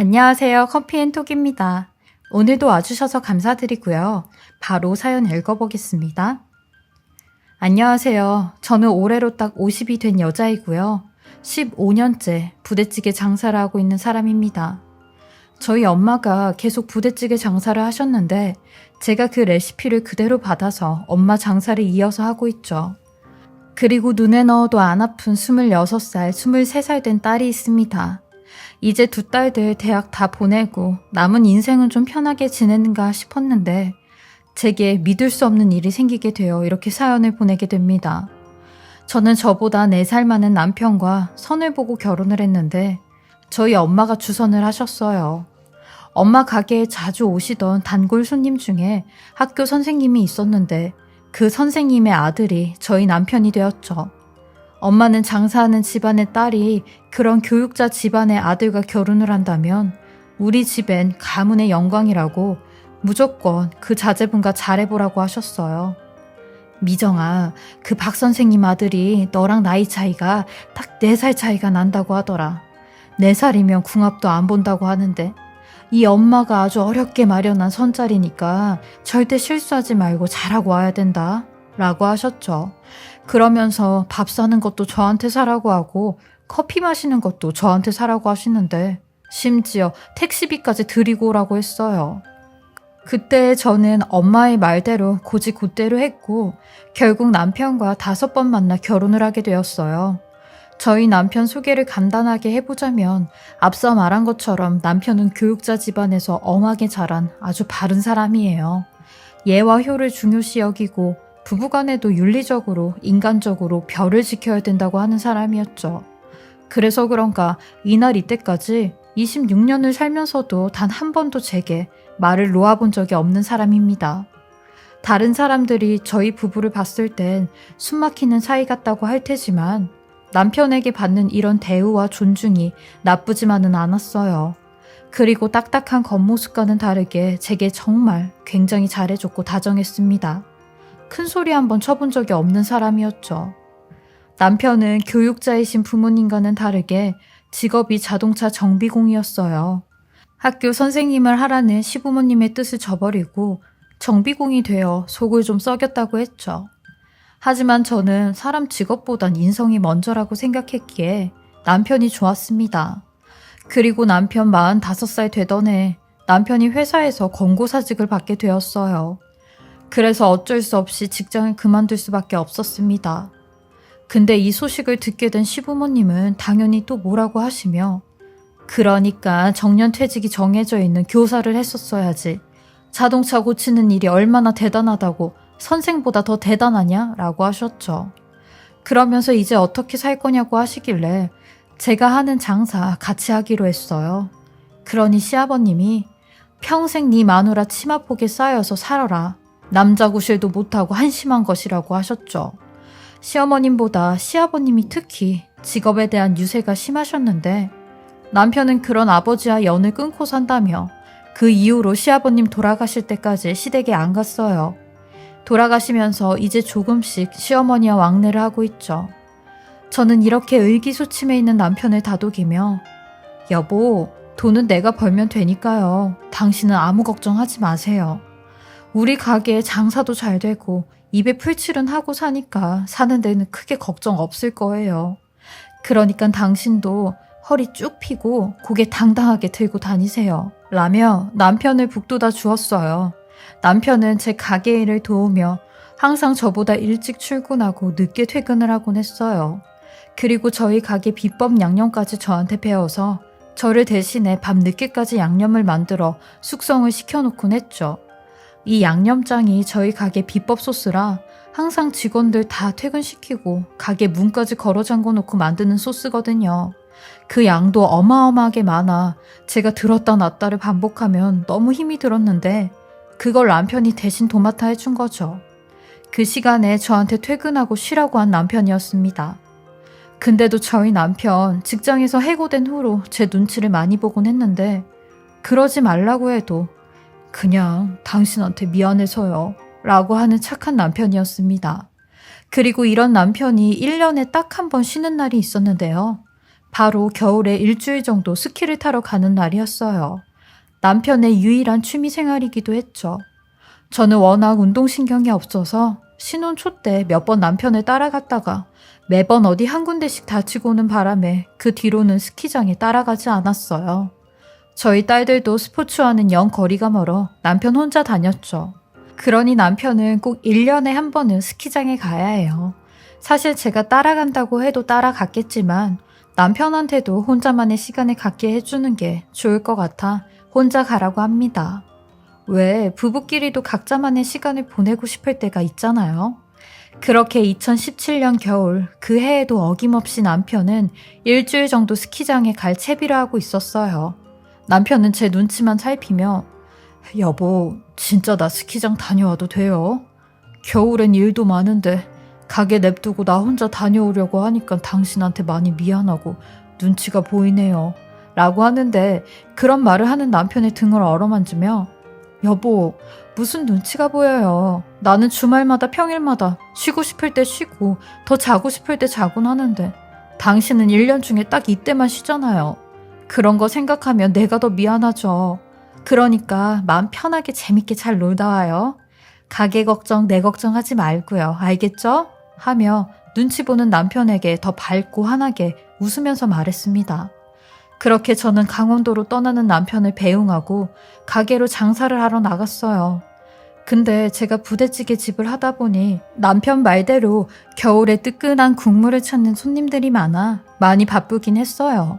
안녕하세요. 커피앤톡입니다. 오늘도 와주셔서 감사드리고요. 바로 사연 읽어보겠습니다. 안녕하세요. 저는 올해로 딱 50이 된 여자이고요. 15년째 부대찌개 장사를 하고 있는 사람입니다. 저희 엄마가 계속 부대찌개 장사를 하셨는데 제가 그 레시피를 그대로 받아서 엄마 장사를 이어서 하고 있죠. 그리고 눈에 넣어도 안 아픈 26살, 23살 된 딸이 있습니다. 이제 두 딸들 대학 다 보내고 남은 인생은 좀 편하게 지내는가 싶었는데 제게 믿을 수 없는 일이 생기게 되어 이렇게 사연을 보내게 됩니다. 저는 저보다 4살 많은 남편과 선을 보고 결혼을 했는데 저희 엄마가 주선을 하셨어요. 엄마 가게에 자주 오시던 단골 손님 중에 학교 선생님이 있었는데 그 선생님의 아들이 저희 남편이 되었죠. 엄마는 장사하는 집안의 딸이 그런 교육자 집안의 아들과 결혼을 한다면 우리 집엔 가문의 영광이라고 무조건 그 자제분과 잘해보라고 하셨어요. 미정아, 그 박 선생님 아들이 너랑 나이 차이가 딱 4살 차이가 난다고 하더라. 4살이면 궁합도 안 본다고 하는데 이 엄마가 아주 어렵게 마련한 선자리니까 절대 실수하지 말고 잘하고 와야 된다. 라고 하셨죠. 그러면서 밥 사는 것도 저한테 사라고 하고 커피 마시는 것도 저한테 사라고 하시는데 심지어 택시비까지 드리고 오라고 했어요. 그때 저는 엄마의 말대로 고지곧대로 했고 결국 남편과 다섯 번 만나 결혼을 하게 되었어요. 저희 남편 소개를 간단하게 해보자면 앞서 말한 것처럼 남편은 교육자 집안에서 엄하게 자란 아주 바른 사람이에요. 예와 효를 중요시 여기고 부부간에도 윤리적으로 인간적으로 별을 지켜야 된다고 하는 사람이었죠. 그래서 그런가 이날 이때까지 26년을 살면서도 단 한 번도 제게 말을 놓아본 적이 없는 사람입니다. 다른 사람들이 저희 부부를 봤을 땐 숨막히는 사이 같다고 할 테지만 남편에게 받는 이런 대우와 존중이 나쁘지만은 않았어요. 그리고 딱딱한 겉모습과는 다르게 제게 정말 굉장히 잘해줬고 다정했습니다. 큰 소리 한번 쳐본 적이 없는 사람이었죠. 남편은 교육자이신 부모님과는 다르게 직업이 자동차 정비공이었어요. 학교 선생님을 하라는 시부모님의 뜻을 저버리고 정비공이 되어 속을 좀 썩였다고 했죠. 하지만 저는 사람 직업보단 인성이 먼저라고 생각했기에 남편이 좋았습니다. 그리고 남편 45살 되던 해 남편이 회사에서 권고사직을 받게 되었어요. 그래서 어쩔 수 없이 직장을 그만둘 수밖에 없었습니다. 근데 이 소식을 듣게 된 시부모님은 당연히 또 뭐라고 하시며 그러니까 정년 퇴직이 정해져 있는 교사를 했었어야지. 자동차 고치는 일이 얼마나 대단하다고 선생보다 더 대단하냐? 라고 하셨죠. 그러면서 이제 어떻게 살 거냐고 하시길래 제가 하는 장사 같이 하기로 했어요. 그러니 시아버님이 평생 네 마누라 치마폭에 쌓여서 살아라. 남자 구실도 못하고 한심한 것이라고 하셨죠. 시어머님보다 시아버님이 특히 직업에 대한 유세가 심하셨는데 남편은 그런 아버지와 연을 끊고 산다며 그 이후로 시아버님 돌아가실 때까지 시댁에 안 갔어요. 돌아가시면서 이제 조금씩 시어머니와 왕래를 하고 있죠. 저는 이렇게 의기소침해 있는 남편을 다독이며 여보, 돈은 내가 벌면 되니까요. 당신은 아무 걱정하지 마세요. 우리 가게에 장사도 잘 되고 입에 풀칠은 하고 사니까 사는 데는 크게 걱정 없을 거예요. 그러니까 당신도 허리 쭉 펴고 고개 당당하게 들고 다니세요. 라며 남편을 북돋아 주었어요. 남편은 제 가게 일을 도우며 항상 저보다 일찍 출근하고 늦게 퇴근을 하곤 했어요. 그리고 저희 가게 비법 양념까지 저한테 배워서 저를 대신해 밤 늦게까지 양념을 만들어 숙성을 시켜놓곤 했죠. 이 양념장이 저희 가게 비법 소스라 항상 직원들 다 퇴근시키고 가게 문까지 걸어 잠궈 놓고 만드는 소스거든요. 그 양도 어마어마하게 많아 제가 들었다 놨다를 반복하면 너무 힘이 들었는데 그걸 남편이 대신 도맡아 해준 거죠. 그 시간에 저한테 퇴근하고 쉬라고 한 남편이었습니다. 근데도 저희 남편 직장에서 해고된 후로 제 눈치를 많이 보곤 했는데 그러지 말라고 해도 그냥 당신한테 미안해서요. 라고 하는 착한 남편이었습니다. 그리고 이런 남편이 1년에 딱 한 번 쉬는 날이 있었는데요. 바로 겨울에 일주일 정도 스키를 타러 가는 날이었어요. 남편의 유일한 취미 생활이기도 했죠. 저는 워낙 운동신경이 없어서 신혼 초 때 몇 번 남편을 따라갔다가 매번 어디 한 군데씩 다치고 오는 바람에 그 뒤로는 스키장에 따라가지 않았어요. 저희 딸들도 스포츠와는 영 거리가 멀어 남편 혼자 다녔죠. 그러니 남편은 꼭 1년에 한 번은 스키장에 가야 해요. 사실 제가 따라간다고 해도 따라갔겠지만 남편한테도 혼자만의 시간을 갖게 해주는 게 좋을 것 같아 혼자 가라고 합니다. 왜 부부끼리도 각자만의 시간을 보내고 싶을 때가 있잖아요. 그렇게 2017년 겨울 그 해에도 어김없이 남편은 일주일 정도 스키장에 갈 채비를 하고 있었어요. 남편은 제 눈치만 살피며 여보 진짜 나 스키장 다녀와도 돼요? 겨울엔 일도 많은데 가게 냅두고 나 혼자 다녀오려고 하니까 당신한테 많이 미안하고 눈치가 보이네요. 라고 하는데 그런 말을 하는 남편의 등을 얼어만지며 여보, 무슨 눈치가 보여요. 나는 주말마다 평일마다 쉬고 싶을 때 쉬고 더 자고 싶을 때 자곤 하는데 당신은 1년 중에 딱 이때만 쉬잖아요. 그런 거 생각하면 내가 더 미안하죠. 그러니까 마음 편하게 재밌게 잘 놀다 와요. 가게 걱정, 내 걱정 하지 말고요. 알겠죠? 하며 눈치 보는 남편에게 더 밝고 환하게 웃으면서 말했습니다. 그렇게 저는 강원도로 떠나는 남편을 배웅하고 가게로 장사를 하러 나갔어요. 근데 제가 부대찌개 집을 하다 보니 남편 말대로 겨울에 뜨끈한 국물을 찾는 손님들이 많아 많이 바쁘긴 했어요.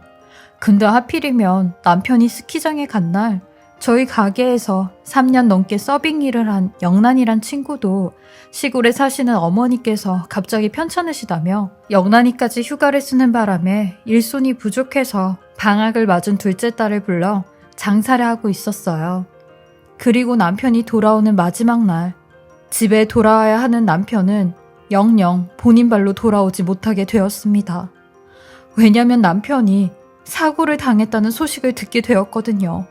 근데 하필이면 남편이 스키장에 간 날 저희 가게에서 3년 넘게 서빙 일을 한 영란이란 친구도 시골에 사시는 어머니께서 갑자기 편찮으시다며 영란이까지 휴가를 쓰는 바람에 일손이 부족해서 방학을 맞은 둘째 딸을 불러 장사를 하고 있었어요. 그리고 남편이 돌아오는 마지막 날 집에 돌아와야 하는 남편은 영영 본인 발로 돌아오지 못하게 되었습니다. 왜냐면 남편이 사고를 당했다는 소식을 듣게 되었거든요.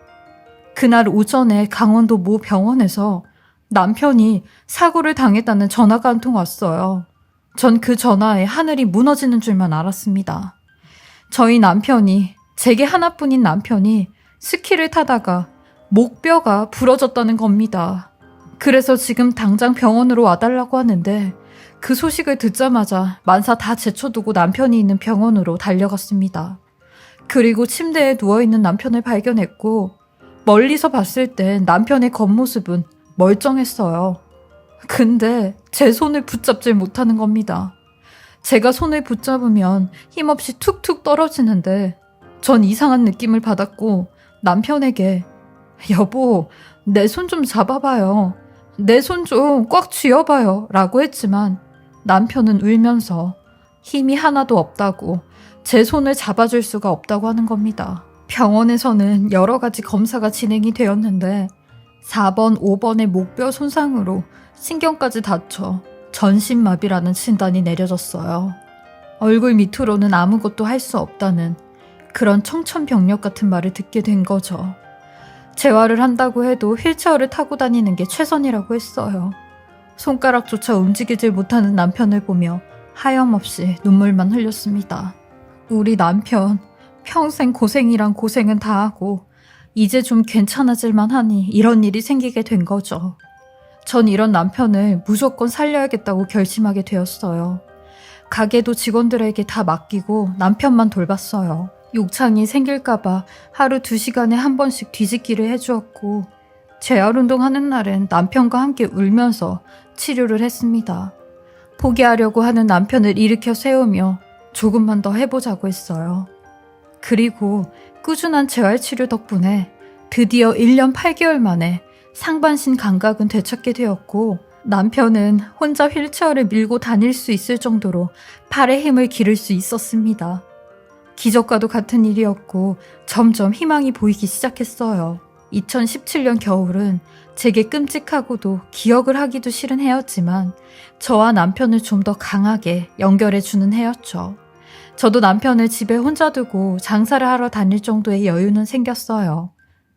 그날 오전에 강원도 모 병원에서 남편이 사고를 당했다는 전화가 한 통 왔어요. 전 그 전화에 하늘이 무너지는 줄만 알았습니다. 저희 남편이, 제게 하나뿐인 남편이 스키를 타다가 목뼈가 부러졌다는 겁니다. 그래서 지금 당장 병원으로 와달라고 하는데 그 소식을 듣자마자 만사 다 제쳐두고 남편이 있는 병원으로 달려갔습니다. 그리고 침대에 누워있는 남편을 발견했고 멀리서 봤을 땐 남편의 겉모습은 멀쩡했어요. 근데 제 손을 붙잡질 못하는 겁니다. 제가 손을 붙잡으면 힘없이 툭툭 떨어지는데 전 이상한 느낌을 받았고 남편에게 여보, 내 손 좀 잡아봐요. 내 손 좀 꽉 쥐어봐요. 라고 했지만 남편은 울면서 힘이 하나도 없다고 제 손을 잡아줄 수가 없다고 하는 겁니다. 병원에서는 여러 가지 검사가 진행이 되었는데 4번, 5번의 목뼈 손상으로 신경까지 다쳐 전신마비라는 진단이 내려졌어요. 얼굴 밑으로는 아무것도 할 수 없다는 그런 청천벽력 같은 말을 듣게 된 거죠. 재활을 한다고 해도 휠체어를 타고 다니는 게 최선이라고 했어요. 손가락조차 움직이질 못하는 남편을 보며 하염없이 눈물만 흘렸습니다. 우리 남편 평생 고생이란 고생은 다 하고 이제 좀 괜찮아질만 하니 이런 일이 생기게 된 거죠. 전 이런 남편을 무조건 살려야겠다고 결심하게 되었어요. 가게도 직원들에게 다 맡기고 남편만 돌봤어요. 욕창이 생길까봐 하루 두 시간에 한 번씩 뒤집기를 해주었고, 재활 운동하는 날엔 남편과 함께 울면서 치료를 했습니다. 포기하려고 하는 남편을 일으켜 세우며 조금만 더 해보자고 했어요. 그리고 꾸준한 재활치료 덕분에 드디어 1년 8개월 만에 상반신 감각은 되찾게 되었고 남편은 혼자 휠체어를 밀고 다닐 수 있을 정도로 팔에 힘을 기를 수 있었습니다. 기적과도 같은 일이었고 점점 희망이 보이기 시작했어요. 2017년 겨울은 제게 끔찍하고도 기억을 하기도 싫은 해였지만 저와 남편을 좀 더 강하게 연결해주는 해였죠. 저도 남편을 집에 혼자 두고 장사를 하러 다닐 정도의 여유는 생겼어요.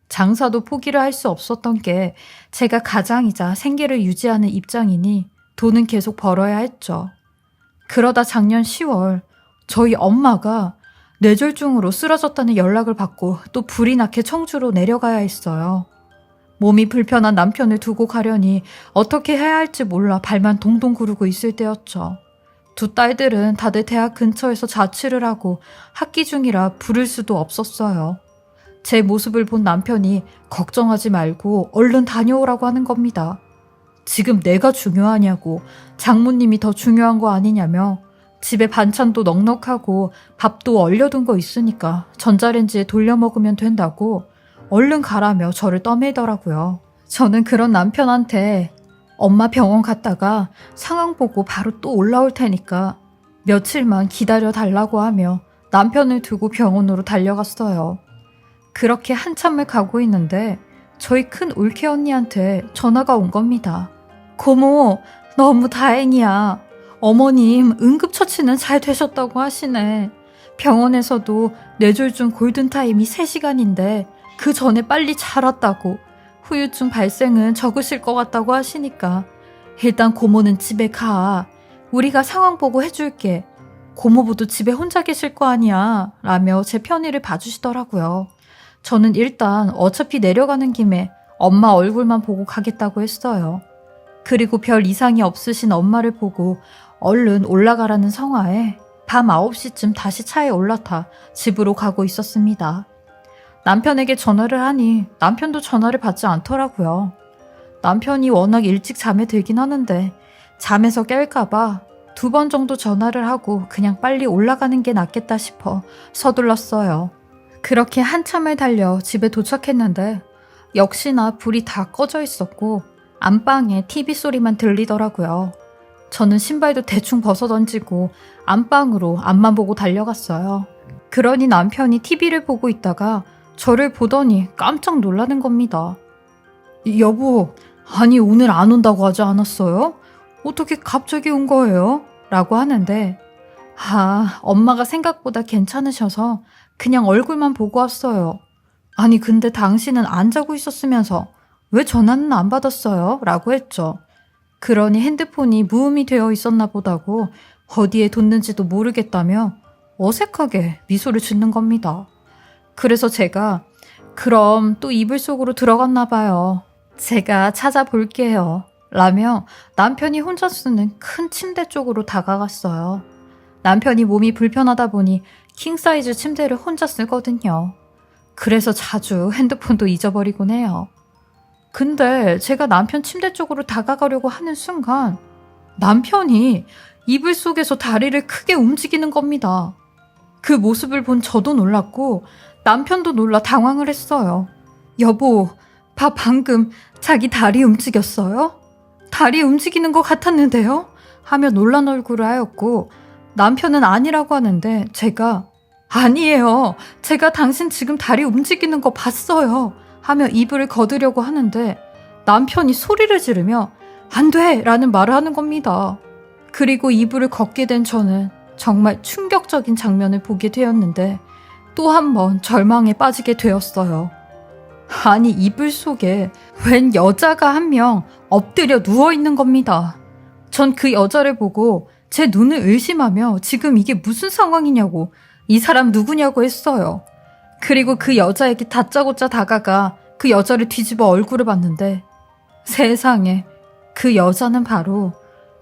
장사도 포기를 할 수 없었던 게 제가 가장이자 생계를 유지하는 입장이니 돈은 계속 벌어야 했죠. 그러다 작년 10월 저희 엄마가 뇌졸중으로 쓰러졌다는 연락을 받고 또 불이 나게 청주로 내려가야 했어요. 몸이 불편한 남편을 두고 가려니 어떻게 해야 할지 몰라 발만 동동 구르고 있을 때였죠. 두 딸들은 다들 대학 근처에서 자취를 하고 학기 중이라 부를 수도 없었어요. 제 모습을 본 남편이 걱정하지 말고 얼른 다녀오라고 하는 겁니다. 지금 내가 중요하냐고 장모님이 더 중요한 거 아니냐며 집에 반찬도 넉넉하고 밥도 얼려둔 거 있으니까 전자레인지에 돌려 먹으면 된다고 얼른 가라며 저를 떠밀더라고요. 저는 그런 남편한테 엄마 병원 갔다가 상황 보고 바로 또 올라올 테니까 며칠만 기다려 달라고 하며 남편을 두고 병원으로 달려갔어요. 그렇게 한참을 가고 있는데 저희 큰 올케 언니한테 전화가 온 겁니다. 고모, 너무 다행이야. 어머님 응급처치는 잘 되셨다고 하시네. 병원에서도 뇌졸중 골든타임이 3시간인데 그 전에 빨리 잘 왔다고 후유증 발생은 적으실 것 같다고 하시니까 일단 고모는 집에 가. 우리가 상황 보고 해줄게. 고모부도 집에 혼자 계실 거 아니야. 라며 제 편의를 봐주시더라고요. 저는 일단 어차피 내려가는 김에 엄마 얼굴만 보고 가겠다고 했어요. 그리고 별 이상이 없으신 엄마를 보고 얼른 올라가라는 성화에 밤 9시쯤 다시 차에 올라타 집으로 가고 있었습니다. 남편에게 전화를 하니 남편도 전화를 받지 않더라고요. 남편이 워낙 일찍 잠에 들긴 하는데 잠에서 깰까봐 두 번 정도 전화를 하고 그냥 빨리 올라가는 게 낫겠다 싶어 서둘렀어요. 그렇게 한참을 달려 집에 도착했는데 역시나 불이 다 꺼져 있었고 안방에 TV 소리만 들리더라고요. 저는 신발도 대충 벗어 던지고 안방으로 앞만 보고 달려갔어요. 그러니 남편이 TV를 보고 있다가 저를 보더니 깜짝 놀라는 겁니다. 여보, 아니 오늘 안 온다고 하지 않았어요? 어떻게 갑자기 온 거예요? 라고 하는데, 아, 엄마가 생각보다 괜찮으셔서 그냥 얼굴만 보고 왔어요. 아니, 근데 당신은 안 자고 있었으면서 왜 전화는 안 받았어요? 라고 했죠. 그러니 핸드폰이 무음이 되어 있었나 보다고 어디에 뒀는지도 모르겠다며 어색하게 미소를 짓는 겁니다. 그래서 제가 그럼 또 이불 속으로 들어갔나 봐요. 제가 찾아볼게요. 라며 남편이 혼자 쓰는 큰 침대 쪽으로 다가갔어요. 남편이 몸이 불편하다 보니 킹사이즈 침대를 혼자 쓰거든요. 그래서 자주 핸드폰도 잊어버리곤 해요. 근데 제가 남편 침대 쪽으로 다가가려고 하는 순간 남편이 이불 속에서 다리를 크게 움직이는 겁니다. 그 모습을 본 저도 놀랐고 남편도 놀라 당황을 했어요. 여보, 봐 방금 자기 다리 움직였어요? 다리 움직이는 것 같았는데요? 하며 놀란 얼굴을 하였고 남편은 아니라고 하는데 제가 아니에요. 제가 당신 지금 다리 움직이는 거 봤어요. 하며 이불을 거두려고 하는데 남편이 소리를 지르며 안 돼! 라는 말을 하는 겁니다. 그리고 이불을 걷게 된 저는 정말 충격적인 장면을 보게 되었는데 또 한 번 절망에 빠지게 되었어요. 아니, 이불 속에 웬 여자가 한 명 엎드려 누워 있는 겁니다. 전 그 여자를 보고 제 눈을 의심하며 지금 이게 무슨 상황이냐고 이 사람 누구냐고 했어요. 그리고 그 여자에게 다짜고짜 다가가 그 여자를 뒤집어 얼굴을 봤는데 세상에 그 여자는 바로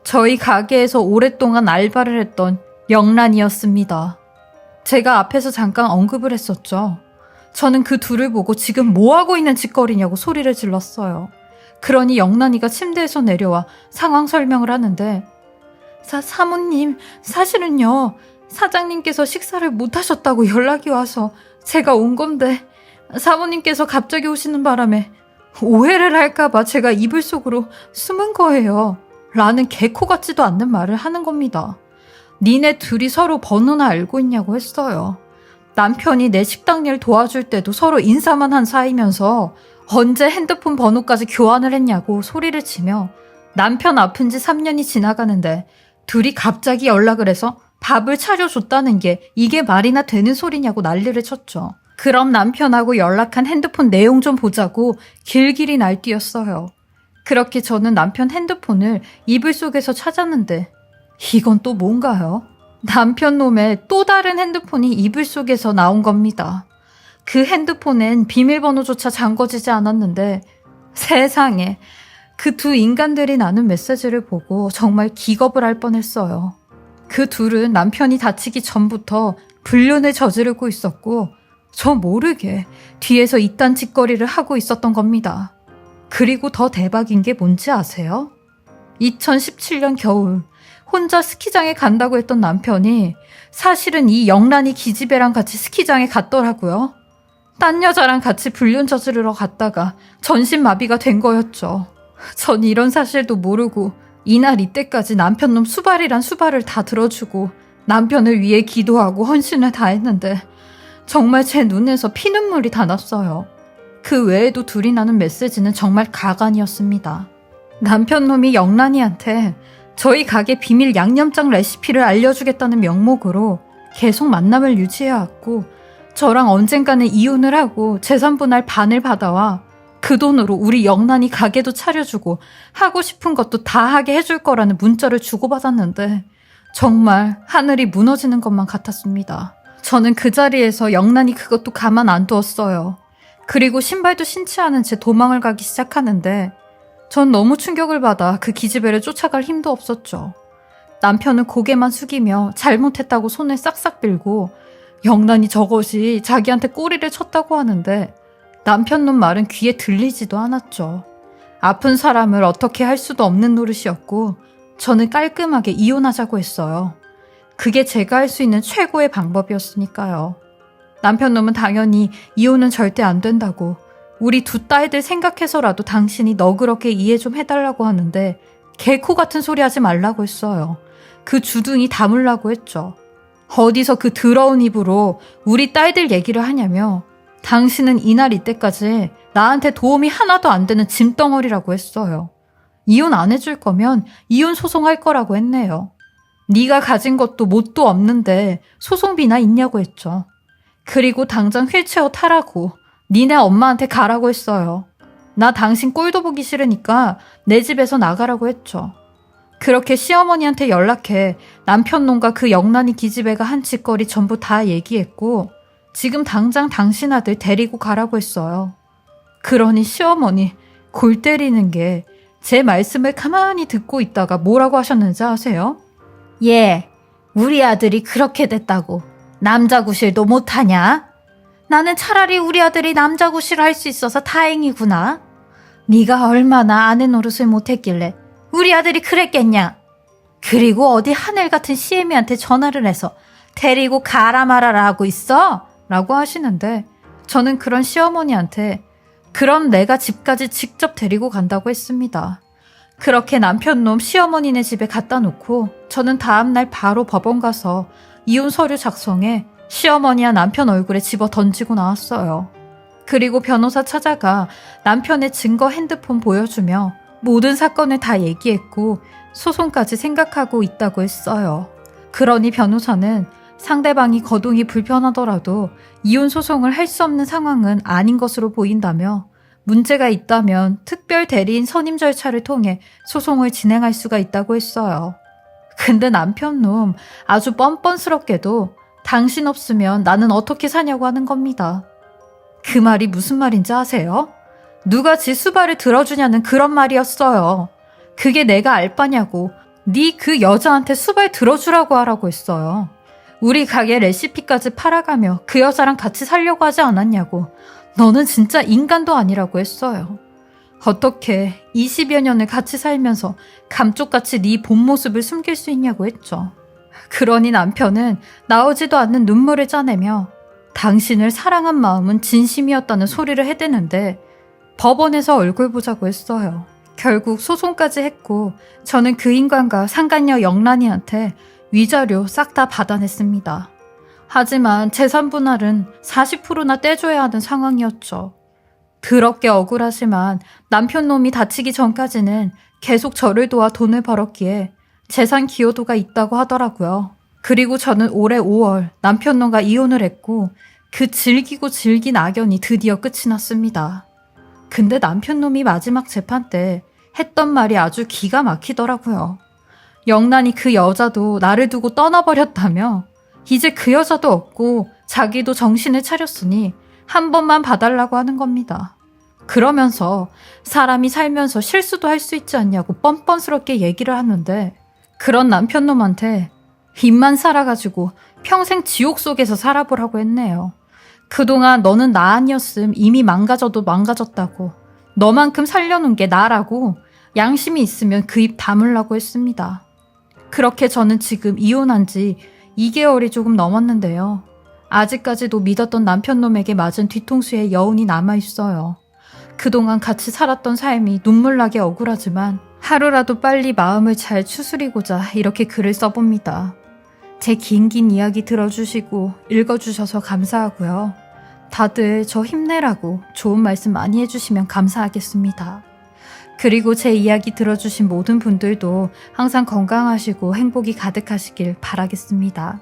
저희 가게에서 오랫동안 알바를 했던 영란이었습니다. 제가 앞에서 잠깐 언급을 했었죠. 저는 그 둘을 보고 지금 뭐 하고 있는 짓거리냐고 소리를 질렀어요. 그러니 영란이가 침대에서 내려와 상황 설명을 하는데 사, 사모님, 사실은요, 사장님께서 식사를 못 하셨다고 연락이 와서 제가 온 건데, 사모님께서 갑자기 오시는 바람에 오해를 할까봐 제가 이불 속으로 숨은 거예요. 라는 개코 같지도 않는 말을 하는 겁니다. 니네 둘이 서로 번호나 알고 있냐고 했어요. 남편이 내 식당 일 도와줄 때도 서로 인사만 한 사이면서 언제 핸드폰 번호까지 교환을 했냐고 소리를 치며 남편 아픈 지 3년이 지나가는데 둘이 갑자기 연락을 해서 밥을 차려줬다는 게 이게 말이나 되는 소리냐고 난리를 쳤죠. 그럼 남편하고 연락한 핸드폰 내용 좀 보자고 길길이 날뛰었어요. 그렇게 저는 남편 핸드폰을 이불 속에서 찾았는데 이건 또 뭔가요? 남편 놈의 또 다른 핸드폰이 이불 속에서 나온 겁니다. 그 핸드폰엔 비밀번호조차 잠궈지지 않았는데 세상에 그 두 인간들이 나눈 메시지를 보고 정말 기겁을 할 뻔했어요. 그 둘은 남편이 다치기 전부터 불륜을 저지르고 있었고 저 모르게 뒤에서 이딴 짓거리를 하고 있었던 겁니다. 그리고 더 대박인 게 뭔지 아세요? 2017년 겨울 혼자 스키장에 간다고 했던 남편이 사실은 이 영란이 기집애랑 같이 스키장에 갔더라고요. 딴 여자랑 같이 불륜 저지르러 갔다가 전신마비가 된 거였죠. 전 이런 사실도 모르고 이날 이때까지 남편 놈 수발이란 수발을 다 들어주고 남편을 위해 기도하고 헌신을 다했는데 정말 제 눈에서 피눈물이 다 났어요. 그 외에도 둘이 나눈 메시지는 정말 가관이었습니다. 남편 놈이 영란이한테 저희 가게 비밀 양념장 레시피를 알려주겠다는 명목으로 계속 만남을 유지해왔고 저랑 언젠가는 이혼을 하고 재산 분할 반을 받아와 그 돈으로 우리 영란이 가게도 차려주고 하고 싶은 것도 다 하게 해줄 거라는 문자를 주고받았는데 정말 하늘이 무너지는 것만 같았습니다. 저는 그 자리에서 영란이 그것도 가만 안 두었어요. 그리고 신발도 신지 않은 채 도망을 가기 시작하는데 전 너무 충격을 받아 그 기집애를 쫓아갈 힘도 없었죠. 남편은 고개만 숙이며 잘못했다고 손을 싹싹 빌고 영란이 저것이 자기한테 꼬리를 쳤다고 하는데 남편 놈 말은 귀에 들리지도 않았죠. 아픈 사람을 어떻게 할 수도 없는 노릇이었고 저는 깔끔하게 이혼하자고 했어요. 그게 제가 할 수 있는 최고의 방법이었으니까요. 남편 놈은 당연히 이혼은 절대 안 된다고 우리 두 딸들 생각해서라도 당신이 너그럽게 이해 좀 해달라고 하는데 개코 같은 소리 하지 말라고 했어요. 그 주둥이 다물라고 했죠. 어디서 그 더러운 입으로 우리 딸들 얘기를 하냐며 당신은 이날 이때까지 나한테 도움이 하나도 안 되는 짐덩어리라고 했어요. 이혼 안 해줄 거면 이혼 소송할 거라고 했네요. 네가 가진 것도 뭣도 없는데 소송비나 있냐고 했죠. 그리고 당장 휠체어 타라고 니네 엄마한테 가라고 했어요. 나 당신 꼴도 보기 싫으니까 내 집에서 나가라고 했죠. 그렇게 시어머니한테 연락해 남편 놈과 그 영란이 기집애가 한 짓거리 전부 다 얘기했고 지금 당장 당신 아들 데리고 가라고 했어요. 그러니 시어머니 골 때리는 게 제 말씀을 가만히 듣고 있다가 뭐라고 하셨는지 아세요? 예, 우리 아들이 그렇게 됐다고 남자 구실도 못하냐? 나는 차라리 우리 아들이 남자 구실을 할 수 있어서 다행이구나. 네가 얼마나 아내 노릇을 못했길래 우리 아들이 그랬겠냐? 그리고 어디 하늘 같은 시애미한테 전화를 해서 데리고 가라 말아라 하고 있어? 라고 하시는데 저는 그런 시어머니한테 그럼 내가 집까지 직접 데리고 간다고 했습니다. 그렇게 남편놈 시어머니네 집에 갖다 놓고 저는 다음날 바로 법원 가서 이혼 서류 작성해 시어머니와 남편 얼굴에 집어 던지고 나왔어요. 그리고 변호사 찾아가 남편의 증거 핸드폰 보여주며 모든 사건을 다 얘기했고 소송까지 생각하고 있다고 했어요. 그러니 변호사는 상대방이 거동이 불편하더라도 이혼 소송을 할 수 없는 상황은 아닌 것으로 보인다며 문제가 있다면 특별 대리인 선임 절차를 통해 소송을 진행할 수가 있다고 했어요. 근데 남편 놈 아주 뻔뻔스럽게도 당신 없으면 나는 어떻게 사냐고 하는 겁니다. 그 말이 무슨 말인지 아세요? 누가 지 수발을 들어주냐는 그런 말이었어요. 그게 내가 알 바냐고. 네 그 여자한테 수발 들어주라고 하라고 했어요. 우리 가게 레시피까지 팔아가며 그 여자랑 같이 살려고 하지 않았냐고. 너는 진짜 인간도 아니라고 했어요. 어떻게 20여 년을 같이 살면서 감쪽같이 네 본 모습을 숨길 수 있냐고 했죠. 그러니 남편은 나오지도 않는 눈물을 짜내며 당신을 사랑한 마음은 진심이었다는 소리를 해대는데 법원에서 얼굴 보자고 했어요. 결국 소송까지 했고 저는 그 인간과 상간녀 영란이한테 위자료 싹 다 받아냈습니다. 하지만 재산 분할은 40%나 떼줘야 하는 상황이었죠. 더럽게 억울하지만 남편 놈이 다치기 전까지는 계속 저를 도와 돈을 벌었기에 재산 기여도가 있다고 하더라고요. 그리고 저는 올해 5월 남편 놈과 이혼을 했고 그 질기고 질긴 악연이 드디어 끝이 났습니다. 근데 남편 놈이 마지막 재판 때 했던 말이 아주 기가 막히더라고요. 영란이 그 여자도 나를 두고 떠나버렸다며 이제 그 여자도 없고 자기도 정신을 차렸으니 한 번만 봐달라고 하는 겁니다. 그러면서 사람이 살면서 실수도 할 수 있지 않냐고 뻔뻔스럽게 얘기를 하는데 그런 남편놈한테 입만 살아가지고 평생 지옥 속에서 살아보라고 했네요. 그동안 너는 나 아니었음 이미 망가져도 망가졌다고 너만큼 살려놓은 게 나라고 양심이 있으면 그 입 다물라고 했습니다. 그렇게 저는 지금 이혼한 지 2개월이 조금 넘었는데요. 아직까지도 믿었던 남편놈에게 맞은 뒤통수에 여운이 남아있어요. 그동안 같이 살았던 삶이 눈물나게 억울하지만 하루라도 빨리 마음을 잘 추스리고자 이렇게 글을 써봅니다. 제 긴긴 이야기 들어주시고 읽어주셔서 감사하고요. 다들 저 힘내라고 좋은 말씀 많이 해주시면 감사하겠습니다. 그리고 제 이야기 들어주신 모든 분들도 항상 건강하시고 행복이 가득하시길 바라겠습니다.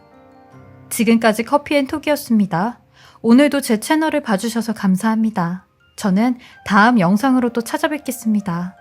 지금까지 커피앤톡이었습니다. 오늘도 제 채널을 봐주셔서 감사합니다. 저는 다음 영상으로 또 찾아뵙겠습니다.